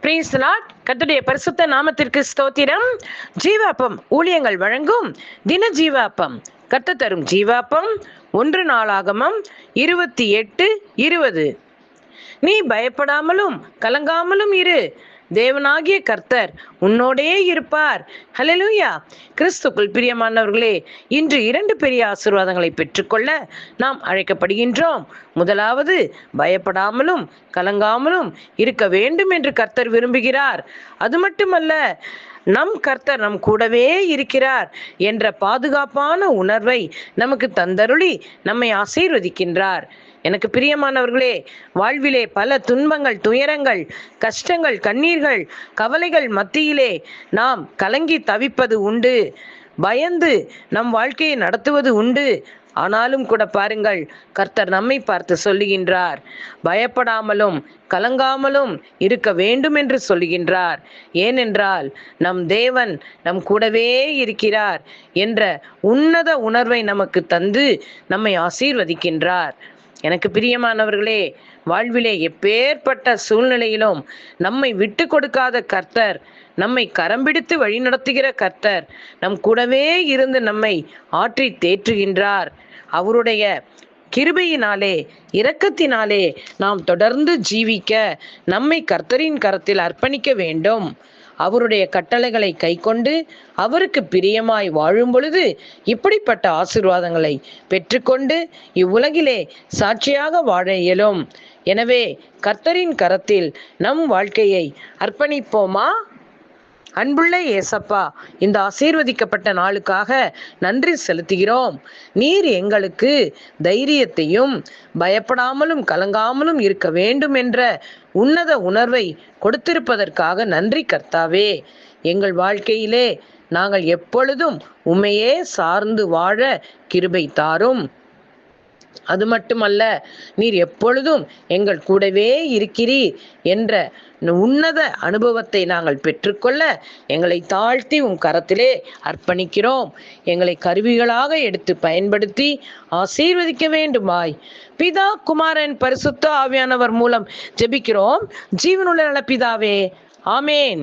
Breeze lot கத்துடைய பரிசுத்த நாமத்திற்கு ஸ்தோத்திரம். ஜீவாப்பம் ஊழியங்கள் வழங்கும் தின ஜீவாப்பம் கத்து தரும் ஜீவாப்பம் ஒன்று நாளாகமம் இருபத்தி எட்டு இருபது. நீ பயப்படாமலும் கலங்காமலும் இரு. தேவனாகிய கர்த்தர் உன்னோடே இருப்பார். ஹலலூயா கிறிஸ்துக்குள் பிரியமானவர்களே இன்று இரண்டு பெரிய ஆசீர்வாதங்களை பெற்றுக்கொள்ள நாம் அழைக்கப்படுகின்றோம். முதலாவது பயப்படாமலும் கலங்காமலும் இருக்க வேண்டும் என்று கர்த்தர் விரும்புகிறார். அது மட்டுமல்ல நம் கர்த்தர் நம் கூடவே இருக்கிறார் என்ற பாதுகாப்பான உணர்வை நமக்கு தந்தருளி நம்மை ஆசீர்வதிக்கின்றார். எனக்கு பிரியமானவர்களே வாழ்விலே பல துன்பங்கள் துயரங்கள் கஷ்டங்கள் கண்ணீர்கள் கவலைகள் மத்தியிலே நாம் கலங்கி தவிப்பது உண்டு. பயந்து நம் வாழ்க்கையை நடத்துவது உண்டு. ஆனாலும் கூட பாருங்கள் கர்த்தர் நம்மை பார்த்து சொல்லுகின்றார். பயப்படாமலும் கலங்காமலும் இருக்க வேண்டும் என்று சொல்லுகின்றார். ஏனென்றால் நம் தேவன் நம் கூடவே இருக்கிறார் என்ற உன்னத உணர்வை நமக்கு தந்து நம்மை ஆசீர்வதிக்கின்றார். எனக்கு பிரியமானவர்களே வாழ்விலே எப்பேற்பட்ட சூழ்நிலையிலும் நம்மை விட்டு கொடுக்காத கர்த்தர் நம்மை கரம் பிடித்து வழிநடத்துகிற கர்த்தர் நம் கூடவே இருந்து நம்மை ஆற்றி தேற்றுகின்றார். அவருடைய கிருபையினாலே இரக்கத்தினாலே நாம் தொடர்ந்து ஜீவிக்க நம்மை கர்த்தரின் கரத்தில் அர்ப்பணிக்க வேண்டும். அவருடைய கட்டளைகளை கைக்கொண்டு அவருக்கு பிரியமாய் வாழும் பொழுது இப்படிப்பட்ட ஆசீர்வாதங்களை பெற்றுக்கொண்டு இவ்வுலகிலே சாட்சியாக வாழ இயலும். எனவே கர்த்தரின் கரத்தில் நம் வாழ்க்கையை அர்ப்பணிப்போமா? அன்புள்ள ஏசப்பா இந்த ஆசீர்வதிக்கப்பட்ட நாளுக்காக நன்றி செலுத்துகிறோம். நீர் எங்களுக்கு தைரியத்தையும் பயப்படாமலும் கலங்காமலும் இருக்க வேண்டும் என்ற உன்னத உணர்வை கொடுத்திருப்பதற்காக நன்றி கர்த்தாவே. எங்கள் வாழ்க்கையிலே நாங்கள் எப்பொழுதும் உமையே சார்ந்து வாழ கிருபை தாரும். அது மட்டுமல்ல நீர் எப்பொழுதும் எங்கள் கூடவே இருக்கிறீர் என்ற உன்னத அனுபவத்தை நாங்கள் பெற்றுக்கொள்ள எங்களை தாழ்த்தி உம் கரத்திலே அர்ப்பணிக்கிறோம். எங்களை கருவிகளாக எடுத்து பயன்படுத்தி ஆசீர்வதிக்க வேண்டுமாய். பிதா குமாரன் பரிசுத்த ஆவியானவர் மூலம் ஜெபிக்கிறோம். ஜீவனுள்ள நல பிதாவே ஆமேன்.